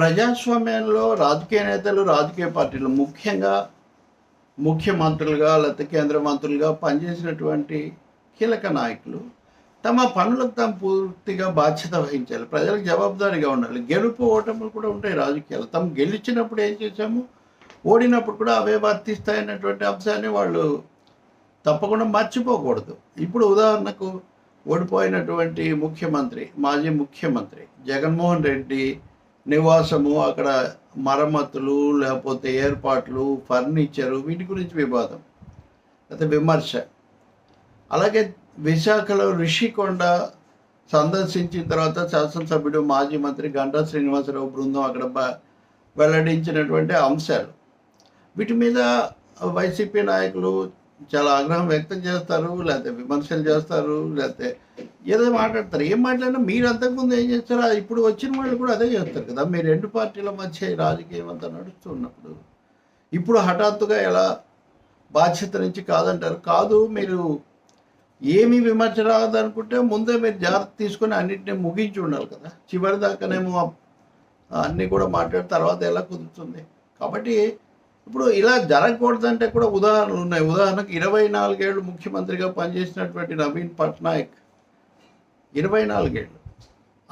ప్రజాస్వామ్యంలో రాజకీయ నేతలు రాజకీయ పార్టీలు ముఖ్యంగా ముఖ్యమంత్రులుగా లేకపోతే కేంద్ర మంత్రులుగా పనిచేసినటువంటి కీలక నాయకులు తమ పనులకు తాము పూర్తిగా బాధ్యత వహించాలి. ప్రజలకు జవాబుదారీగా ఉండాలి. గెలుపు ఓటములు కూడా ఉంటాయి రాజకీయాలు తాము గెలిచినప్పుడు ఏం చేశాము? ఓడినప్పుడు కూడా అవే వర్తిస్తాయన్నటువంటి అంశాన్ని వాళ్ళు తప్పకుండా మర్చిపోకూడదు. ఇప్పుడు ఉదాహరణకు ఓడిపోయినటువంటి ముఖ్యమంత్రి మాజీ ముఖ్యమంత్రి జగన్మోహన్ రెడ్డి నివాసము అక్కడ మరమ్మతులు లేకపోతే ఏర్పాట్లు ఫర్నిచరు వీటి గురించి వివాదం. అయితే విమర్శ. అలాగే విశాఖలో రిషికొండ సందర్శించిన తర్వాత శాసనసభ్యుడు మాజీ మంత్రి గంటా శ్రీనివాసరావు బృందం అక్కడ వెల్లడించినటువంటి అంశాలు. వీటి మీద వైసీపీ నాయకులు చాలా ఆగ్రహం వ్యక్తం చేస్తారు లేకపోతే విమర్శలు చేస్తారు లేకపోతే ఏదో మాట్లాడతారు. ఏం మాట్లాడినా మీరు అంతకుముందు ఏం చేస్తారో ఇప్పుడు వచ్చిన వాళ్ళు కూడా అదే చేస్తారు కదా. మీ రెండు పార్టీల మధ్య రాజకీయం అంతా నడుస్తున్నప్పుడు ఇప్పుడు హఠాత్తుగా ఎలా బాధ్యత నుంచి కాదంటారు? కాదు మీరు ఏమి విమర్శ రాదనుకుంటే ముందే మీరు జాగ్రత్త తీసుకొని అన్నింటినీ ముగించి ఉండాలి కదా. చివరి దాకానేమో అన్నీ కూడా మాట్లాడిన తర్వాత ఎలా కుదురుతుంది? కాబట్టి ఇప్పుడు ఇలా జరగకూడదంటే కూడా ఉదాహరణలు ఉన్నాయి. ఉదాహరణకు ఇరవై నాలుగేళ్ళు ముఖ్యమంత్రిగా పనిచేసినటువంటి నవీన్ పట్నాయక్ ఇరవై నాలుగేళ్ళు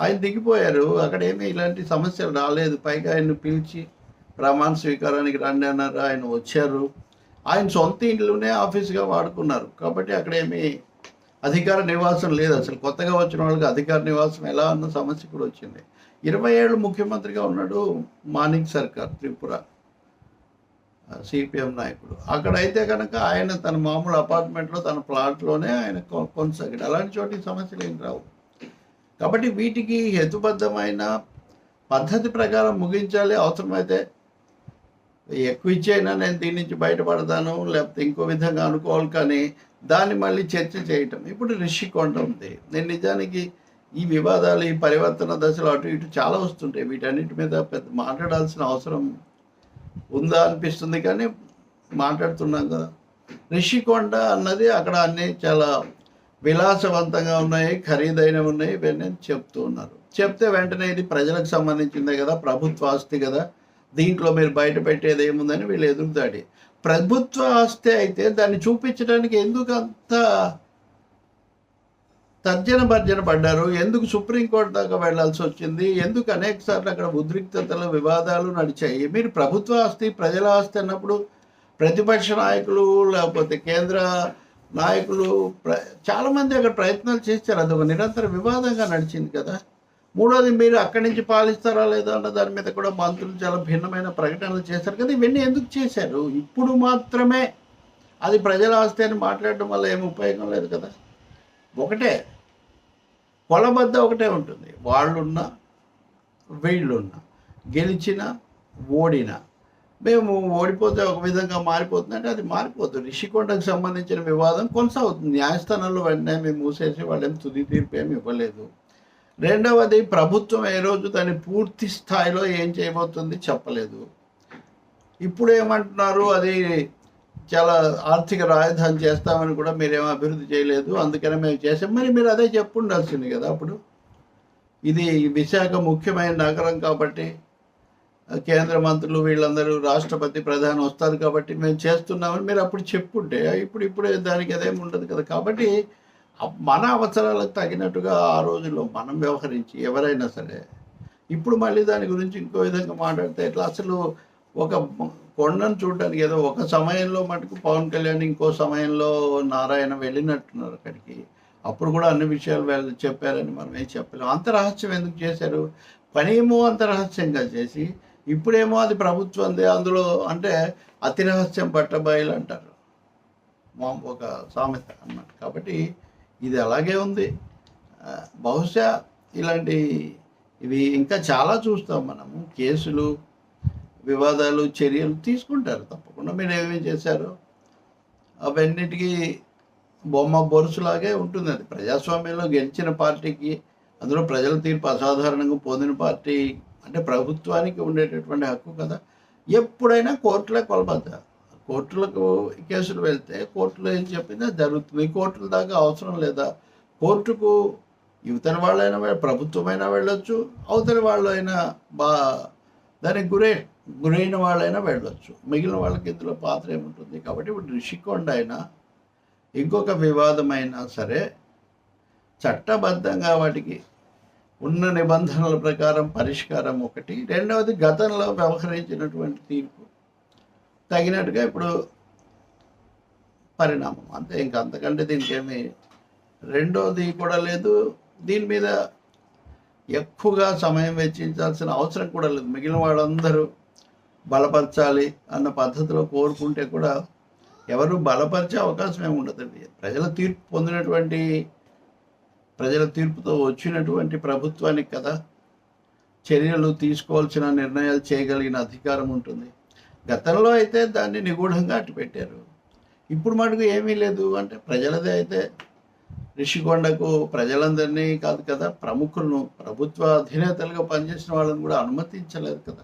ఆయన దిగిపోయారు. అక్కడ ఏమీ ఇలాంటి సమస్యలు రాలేదు. పైగా ఆయన్ని పిలిచి ప్రమాణ స్వీకారానికి రండి అన్నారు. ఆయన వచ్చారు. ఆయన సొంత ఇంట్లోనే ఆఫీస్గా వాడుకున్నారు. కాబట్టి అక్కడ ఏమీ అధికార నివాసం లేదు. అసలు కొత్తగా వచ్చిన వాళ్ళకి అధికార నివాసం ఎలా అన్న సమస్య కూడా వచ్చింది. ఇరవై ఏళ్ళు ముఖ్యమంత్రిగా ఉన్నాడు మాణిక్ సర్కార్ త్రిపుర. సిపిఎం నాయకుడు. అక్కడైతే కనుక ఆయన తన మామూలు అపార్ట్మెంట్లో తన ప్లాట్లోనే ఆయన కొనసాగాడు. అలాంటి చోటి సమస్యలు ఏం రావు. కాబట్టి వీటికి హేతుబద్ధమైన పద్ధతి ప్రకారం ముగించాలి. అవసరమైతే ఎక్కువ ఇచ్చైనా నేను దీని నుంచి బయటపడతాను లేకపోతే ఇంకో విధంగా అనుకోవాలి కానీ దాన్ని మళ్ళీ చర్చ చేయటం. ఇప్పుడు రిషికొండ ఉంది. నేను నిజానికి ఈ వివాదాలు ఈ పరివర్తన దశలు అటు ఇటు చాలా వస్తుంటాయి. వీటన్నిటి మీద పెద్ద మాట్లాడాల్సిన అవసరం ఉందా అనిపిస్తుంది కానీ మాట్లాడుతున్నాం కదా. రిషికొండ అన్నది అక్కడ అన్ని చాలా విలాసవంతంగా ఉన్నాయి ఖరీదైనవి ఉన్నాయి ఇవన్నీ చెప్తూ ఉన్నారు. చెప్తే వెంటనే ఇది ప్రజలకు సంబంధించిందే కదా ప్రభుత్వ ఆస్తి కదా. దీంట్లో మీరు బయట పెట్టేది ఏముందని వీళ్ళు ఎదురుదాడి ప్రభుత్వ ఆస్తి అయితే దాన్ని చూపించడానికి ఎందుకు అంత తర్జన భర్జన పడ్డారు. ఎందుకు సుప్రీంకోర్టు దాకా వెళ్ళాల్సి వచ్చింది? ఎందుకు అనేక సార్లు అక్కడ ఉద్రిక్తతలు వివాదాలు నడిచాయి? మీరు ప్రభుత్వ ఆస్తి ప్రజల ఆస్తి అన్నప్పుడు ప్రతిపక్ష నాయకులు లేకపోతే కేంద్ర నాయకులు ప్ర చాలామంది అక్కడ ప్రయత్నాలు చేశారు. అది ఒక నిరంతర వివాదంగా నడిచింది కదా. మూడోది మీరు అక్కడి నుంచి పాలిస్తారా లేదా అన్న దాని మీద కూడా మంత్రులు చాలా భిన్నమైన ప్రకటనలు చేశారు కదా. ఇవన్నీ ఎందుకు చేశారు? ఇప్పుడు మాత్రమే అది ప్రజల ఆస్తి అని మాట్లాడడం వల్ల ఏం ఉపయోగం లేదు కదా. ఒకటే. కొలబద్ద ఒకటే ఉంటుంది. వాళ్ళున్నా వీళ్ళున్నా. గెలిచిన ఓడిన. మేము ఓడిపోతే ఒక విధంగా మారిపోతుందంటే అది మారిపోతుంది. రిషికొండకు సంబంధించిన వివాదం కొనసాగుతుంది. న్యాయస్థానంలో వెంటనే మేము మూసేసి వాళ్ళేం తుది తీర్పు ఏమి ఇవ్వలేదు. రెండవది ప్రభుత్వం ఏ రోజు దాన్ని పూర్తి స్థాయిలో ఏం చేయబోతుంది చెప్పలేదు. ఇప్పుడు ఏమంటున్నారు అది చాలా ఆర్థిక రాజధాని చేస్తామని కూడా మీరేమో అభివృద్ధి చేయలేదు. అందుకనే మేము చేసాం మరి మీరు అదే చెప్పు ఉండాల్సింది కదా అప్పుడు. ఇది విశాఖ ముఖ్యమైన నగరం కాబట్టి కేంద్ర మంత్రులు వీళ్ళందరూ రాష్ట్రపతి ప్రధాని వస్తారు కాబట్టి మేము చేస్తున్నామని మీరు అప్పుడు చెప్పుంటే ఇప్పుడు ఇప్పుడు దానికి అదేమి ఉండదు కదా. కాబట్టి మన అవసరాలకు తగినట్టుగా ఆ రోజుల్లో మనం వ్యవహరించి ఎవరైనా సరే ఇప్పుడు మళ్ళీ దాని గురించి ఇంకో విధంగా మాట్లాడితే ఇట్లా అసలు ఒక కొండను చూడడానికి ఏదో ఒక సమయంలో మటుకు పవన్ కళ్యాణ్ ఇంకో సమయంలో నారాయణ వెళ్ళినట్టున్నారు అక్కడికి. అప్పుడు కూడా అన్ని విషయాలు వాళ్ళు చెప్పారని మనం ఏం చెప్పలేము అంత రహస్యం ఎందుకు చేశారు? పనేమో అంత రహస్యంగా చేసి ఇప్పుడేమో అది ప్రభుత్వంది అందులో అంటే అతి రహస్యం అంటారు. మా ఒక సామెత అన్నమాట. కాబట్టి ఇది అలాగే ఉంది. బహుశా ఇలాంటి ఇవి ఇంకా చాలా చూస్తాం మనము. కేసులు వివాదాలు చర్యలు తీసుకుంటారు తప్పకుండా. మీరు ఏమేమి చేశారు? అవన్నిటికీ బొమ్మ బొరుసులాగే ఉంటుంది అది. ప్రజాస్వామ్యంలో గెలిచిన పార్టీకి అందులో ప్రజల తీర్పు అసాధారణంగా పొందిన పార్టీ అంటే ప్రభుత్వానికి ఉండేటటువంటి హక్కు కదా. ఎప్పుడైనా కోర్టులే కొలబద్ద కోర్టులకు కేసులు వెళ్తే కోర్టులో ఏం చెప్పిందో? అది జరుగుతుంది. కోర్టుల దాకా అవసరం లేదా? కోర్టుకు యువతని వాళ్ళైనా ప్రభుత్వమైనా వెళ్ళొచ్చు అవతలి వాళ్ళు అయినా బా దానికి గురే గురైన వాళ్ళైనా వెళ్ళొచ్చు. మిగిలిన వాళ్ళకి ఇందులో పాత్ర ఏముంటుంది? కాబట్టి ఇప్పుడు రిషికొండ అయినా ఇంకొక వివాదమైనా సరే చట్టబద్ధంగా వాటికి ఉన్న నిబంధనల ప్రకారం పరిష్కారం ఒకటి. రెండవది గతంలో వ్యవహరించినటువంటి తీర్పు తగినట్టుగా ఇప్పుడు పరిణామం. అంతే ఇంకా అంతకంటే దీనికి ఏమి రెండోది కూడా లేదు. దీని మీద ఎక్కువగా సమయం వెచ్చించాల్సిన అవసరం కూడా లేదు. మిగిలిన వాళ్ళందరూ బలపరచాలి అన్న పద్ధతిలో కోరుకుంటే కూడా ఎవరు బలపరిచే అవకాశం ఏమి ఉండదండి. ప్రజల తీర్పు పొందినటువంటి ప్రజల తీర్పుతో వచ్చినటువంటి ప్రభుత్వానికి కదా చర్యలు తీసుకోవాల్సిన నిర్ణయాలు చేయగలిగిన అధికారం ఉంటుంది. గతంలో అయితే దాన్ని నిగూఢంగా అట్టు పెట్టారు ఇప్పుడు మటుకు ఏమీ లేదు అంటే ప్రజలదే అయితే రిషికొండకు ప్రజలందరినీ కాదు కదా ప్రముఖులను ప్రభుత్వ అధినేతలుగా పనిచేసిన వాళ్ళని కూడా అనుమతించలేదు కదా.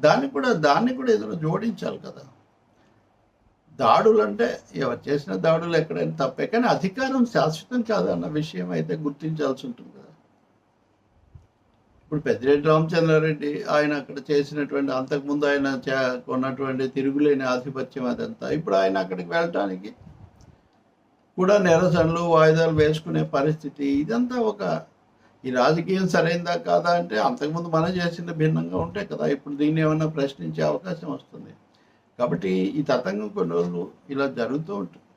దాన్ని కూడా దాన్ని కూడా ఏదైనా జోడించాలి కదా. దాడులు అంటే ఎవరు చేసిన దాడులు ఎక్కడైనా తప్పే కానీ అధికారం శాశ్వతం కాదు అన్న విషయం అయితే గుర్తించాల్సి ఉంటుంది కదా. ఇప్పుడు పెద్దిరెడ్డి రామచంద్రారెడ్డి ఆయన అక్కడ చేసినటువంటి అంతకుముందు ఆయన చే- కొన్నటువంటి తిరుగులేని ఆధిపత్యం అదంతా. ఇప్పుడు ఆయన అక్కడికి వెళ్ళటానికి కూడా నిరసనలు వాయిదాలు వేసుకునే పరిస్థితి ఇదంతా ఒక ఈ రాజకీయం సరైందా కాదా అంటే అంతకుముందు మనం చేసింది భిన్నంగా ఉంటే కదా ఇప్పుడు దీన్ని ఏమైనా ప్రశ్నించే అవకాశం వస్తుంది. కాబట్టి ఈ తతంగం కొన్ని రోజులు ఇలా జరుగుతూ ఉంటుంది.